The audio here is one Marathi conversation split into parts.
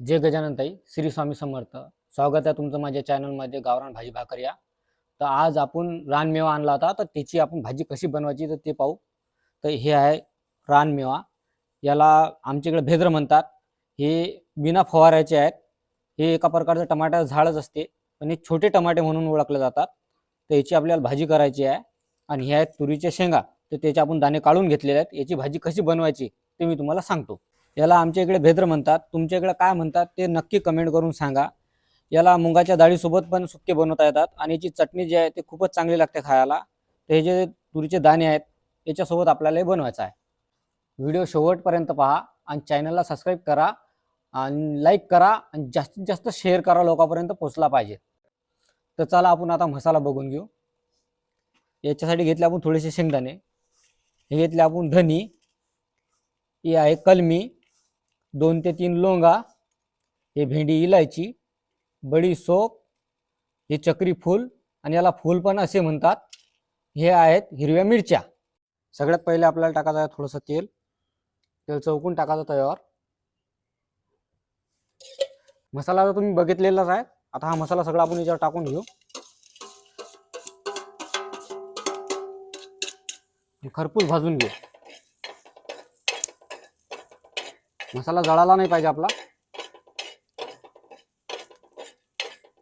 जय गजानन ताई श्री स्वामी समर्थ. स्वागत आहे तुमचं माझ्या चॅनलमध्ये गावरान भाजी भाकर या. तर आज आपण रानमेवा आणला होता तर त्याची आपण भाजी कशी बनवायची तर ते पाहू. तर हे आहे रानमेवा याला आमच्याकडे भेद्र म्हणतात. हे बिना फवारायचे आहेत. हे एका प्रकारचं टमाटर झाडच असते. आणि हे छोटे टमाटे म्हणून ओळखले जातात. तर याची आपल्याला भाजी करायची आहे. आणि हे आहेत तुरीच्या शेंगा. तर त्याचे आपण दाणे काढून घेतलेले आहेत. याची भाजी कशी बनवायची ते मी तुम्हाला सांगतो. याला आमच्या इकडे भेद्र म्हणतात. तुमच्या इकडे काय म्हणतात ते नक्की कमेंट करून सांगा. याला मुगाच्या डाळीसोबत पण सुक्के बनवता येतात आणि याची चटणी जी आहे ते खूपच चांगली लागते खायला. तर हे जे तुरीचे दाणे आहेत याच्यासोबत आपल्याला हे बनवायचं आहे. व्हिडिओ शेवटपर्यंत पहा आणि चॅनलला सबस्क्राईब करा आणि लाईक करा आणि जास्तीत जास्त शेअर करा लोकांपर्यंत पोचला पाहिजे. तर चला आपण आता मसाला बघून घेऊ. याच्यासाठी घेतले आपण थोडेसे शेंगदाणे. हे घेतले आपण धनी. ही आहे कलमी. दोन ते तीन लोंगा हे भेंडी इलायची बडी सोप हे चक्री फूल आणि याला फूल पण असे म्हणतात. हे आहेत हिरव्या मिरच्या. सगळ्यात पहिले आपल्याला टाकायचं आहे थोडंसं तेल. तेल चौकून टाकायचं तयार मसाला तर तुम्ही बघितलेलाच आहे. आता हा मसाला सगळा आपण याच्यावर टाकून घेऊ. खरपूस भाजून घेऊ. मसाला जळाला नाही पाहिजे आपला.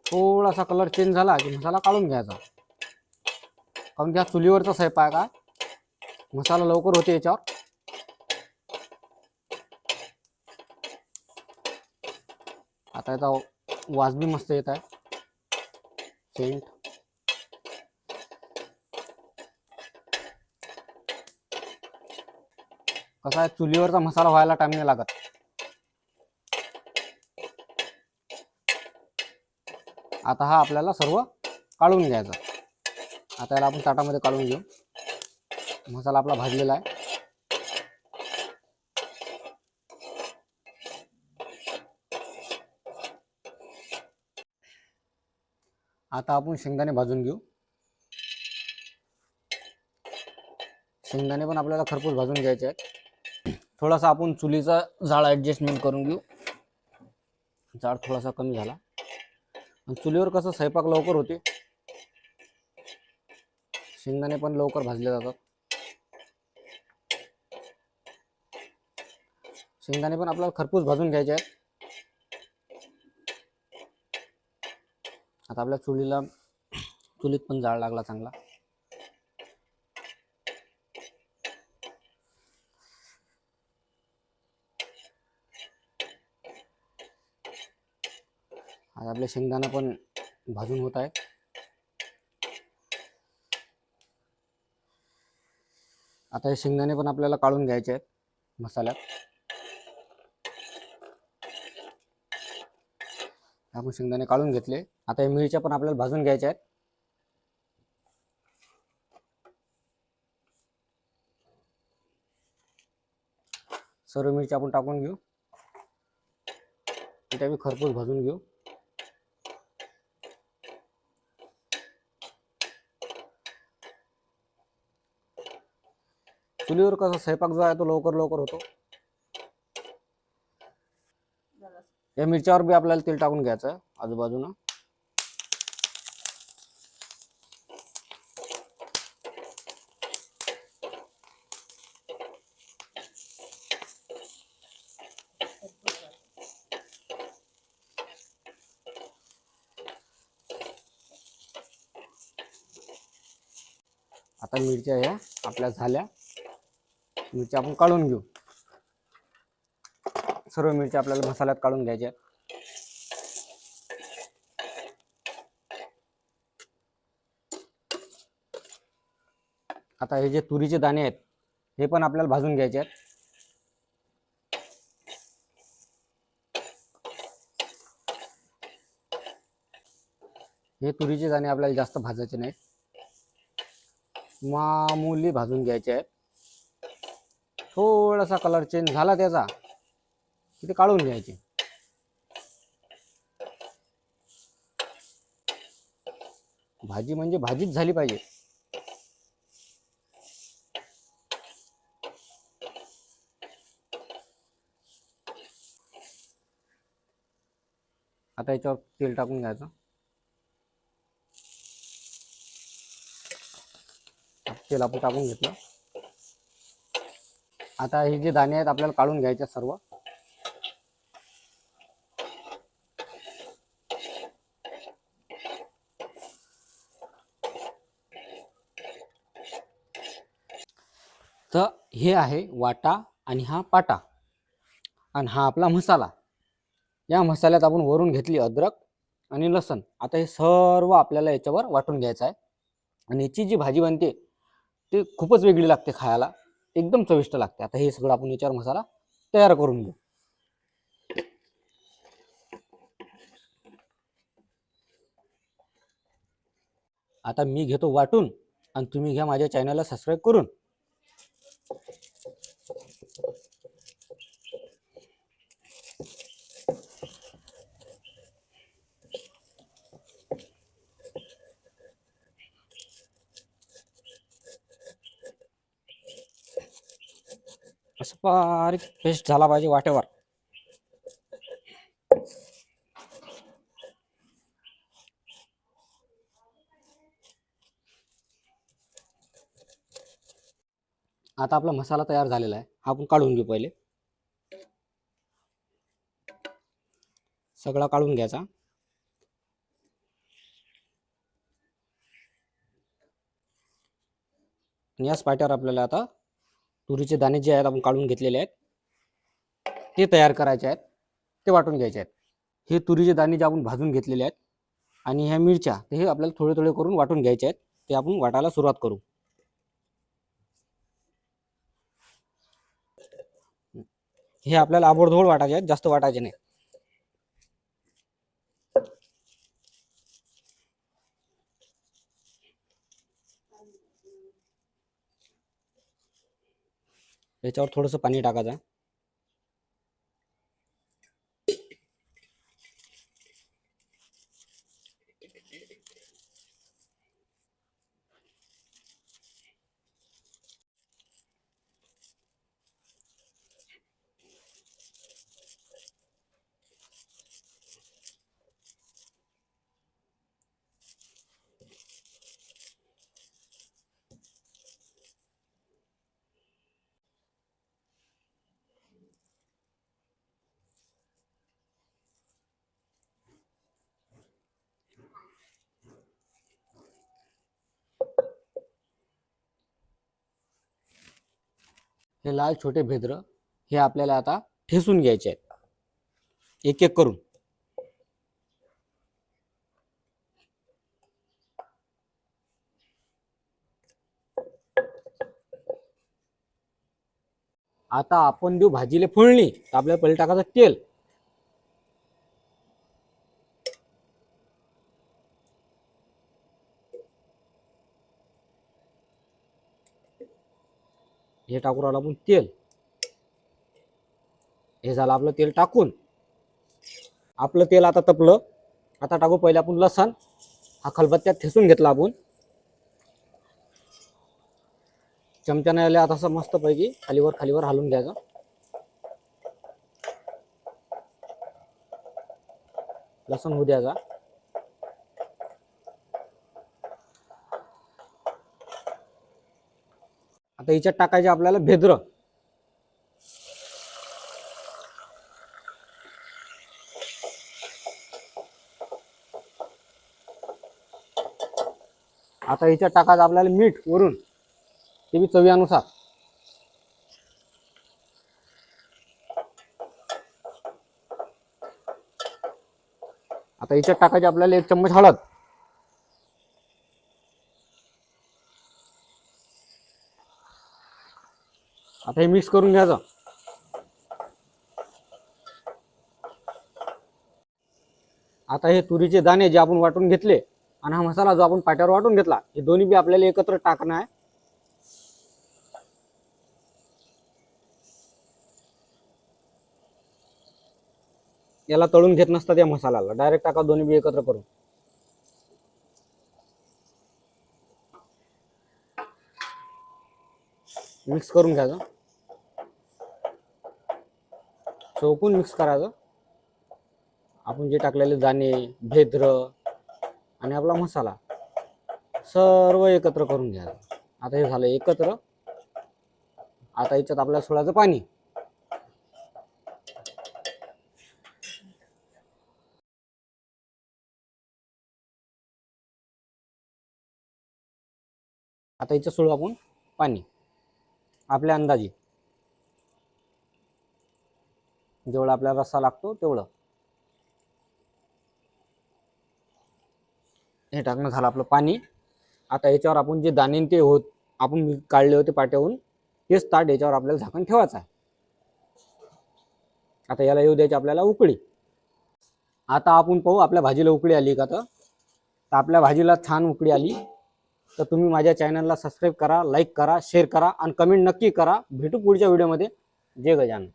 थोडासा कलर चेंज झाला की मसाला काढून घ्यायचा. कारण की हा चुलीवरचा स्वयंपाक आहे मसाला लवकर होते याच्यावर. आता याचा वास बी मस्त येत आहे. सेंट कसा आहे? चुलीवरचा मसाला व्हायला टाइम नाही लागत. आता हा आपल्याला सर्व काढून घ्यायचा. आता याला आपण ताटामध्ये काढून घेऊ. मसाला आपला भाजलेला आहे. आता आपण शेंगदाणे भाजून घेऊ. शेंगदाणे पण आपल्याला खरपूस भाजून घ्यायचे आहेत. थोडासा आपण चुलीचा जाळ ॲडजस्टमेंट करून घेऊ. जाळ थोडासा कमी झाला. चुलीवर कसं स्वयंपाक लवकर होते. शेंगदाणे पण लवकर भाजले जातात. शेंगदाणे पण आपल्याला खरपूस भाजून घ्यायचे आहेत. आता आपल्या चुलीला चुलीत पण जाळ लागला चांगला. आता आपले शेंगदाणा पण भाजून होत आहे. आता हे शेंगदाणे पण आपल्याला काढून घ्यायचे आहेत मसाल्यात. आपण शेंगदाणे काढून घेतले. आता हे मिरच्या पण आपल्याला भाजून घ्यायच्या आहेत. सर्व मिरच्या आपण टाकून घेऊ. त्या खरपूस भाजून घेऊ. चुलीवर कसा स्वयंपाक जो आहे तो लवकर लवकर होतो. या मिरच्यावर बी आपल्याला तेल टाकून घ्यायचं आजूबाजून. आजूबाजूनं आता मिरच्या ह्या आपल्या झाल्या. मिरच्या आपण काढून घेऊ. सर्व मिरच्या आपल्याला मसाल्यात काढून घ्यायच्या. आहेत. आता हे जे तुरीचे दाणे आहेत हे पण आपल्याला भाजून घ्यायचे आहेत. हे तुरीचे दाणे आपल्याला जास्त भाजायचे नाहीत. मामूली भाजून घ्यायचे आहेत. थोडासा कलर चेंज झाला त्याचा. की ते काढून घ्यायचे. भाजी म्हणजे भाजीच झाली पाहिजे. आता याच्यावर तेल टाकून घ्यायचं. तेल आपण टाकून घेतलं. आता हे जे दाणे आहेत आपल्याला काढून घ्यायचे आहेत सर्व. तर हे आहे वाटा आणि हा पाटा. आणि हा आपला मसाला. या मसाल्यात आपण वरून घेतली अद्रक आणि लसण. आता हे सर्व आपल्याला याच्यावर वाटून घ्यायचं आहे. आणि याची जी भाजी बनते ती खूपच वेगळी लागते खायला. एकदम चविष्ट लागते. आता हे सगळं आपण याच्यावर मसाला तयार करून घेऊ. आता मी घेतो वाटून आणि तुम्ही घ्या माझ्या चॅनलला सबस्क्राईब करून. बारीक पेस्ट झाला पाहिजे वाटेवर. आता आपला मसाला तयार झालेला आहे. हा आपण काढून घेऊ पहिले. सगळा काढून घ्यायचा. आणि याच पाट्यावर आपल्याला आता तुरीचे दाणे जे आहेत आपण काढून घेतलेले आहेत ते तयार करायचे आहेत ते वाटून घ्यायचे आहेत. हे तुरीचे दाणे जे आपण भाजून घेतलेले आहेत आणि ह्या मिरच्या ते हे आपल्याला थोडे थोडे करून वाटून घ्यायचे आहेत ते आपण वाटायला सुरुवात करू. हे आपल्याला आबोडधोड वाटायचे आहेत जास्त वाटायचे नाही याच्यावर थोडंसं पाणी टाकायचं. हे लाल छोटे भेद्र हे आपल्याला आता ठेसून घ्यायचे आहेत. एक एक करून. आता आपण देऊ भाजीले फोडणी. तर आपल्याला पहिले टाकायचं तेल. हे टाकून राहिलं आपण तेल. हे झालं आपलं तेल टाकून. आपलं तेल आता तपलं. आता टाकू पहिले आपण लसण. हा खलबत्त्यात ठेसून घेतला आपण. चमच्याने आले आता असं मस्त पैकी खालीवर खालीवर हलवून घ्यायचं. लसण होऊ द्यायचा. आता हिच्यात टाकायचे आपल्याला भेद्र. आता हिच्यात टाकायचं आपल्याला मीठ वरून. ते बी चवीनुसार. आता याच्यात टाकायचे आपल्याला एक चम्मच हळद आता हे मिक्स करून घ्यायचं आता हे तुरीचे दाणे जे आपण वाटून घेतले आणि हा मसाला जो आपण पाट्यावर वाटून घेतला हे दोन्ही बी आपल्याला एकत्र टाकणं आहे. याला तळून घेत नसतात या मसाल्याला. डायरेक्ट टाका दोन्ही बी एकत्र करून. मिक्स करून घ्यायचं चौकून मिक्स करायचं. आपण जे टाकलेले दाणे भेद्र आणि आपला मसाला सर्व एकत्र करून घ्यायचं. आता हे झालं एकत्र. आता याच्यात आपल्या सोडायचं पाणी. आता याच्यात सोडू आपण पाणी. आपल्या अंदाजे. जेवढा आपल्याला रस्सा लागतो तेवढं. हे टाकणं झालं आपलं पाणी. आता याच्यावर आपण जे दाणे ते होत आपण काढले होते पाट्याहून तेच ताट याच्यावर आपल्याला झाकण ठेवायचं आहे. आता याला येऊ द्यायची आपल्याला उकळी. आता आपण पाहू आपल्या भाजीला उकळी आली का तर? तर आपल्या भाजीला छान उकळी आली. तर तुम्ही माझ्या चॅनलला सबस्क्राईब करा लाईक करा शेअर करा आणि कमेंट नक्की करा. भेटू पुढच्या व्हिडिओमध्ये. जय गजानन.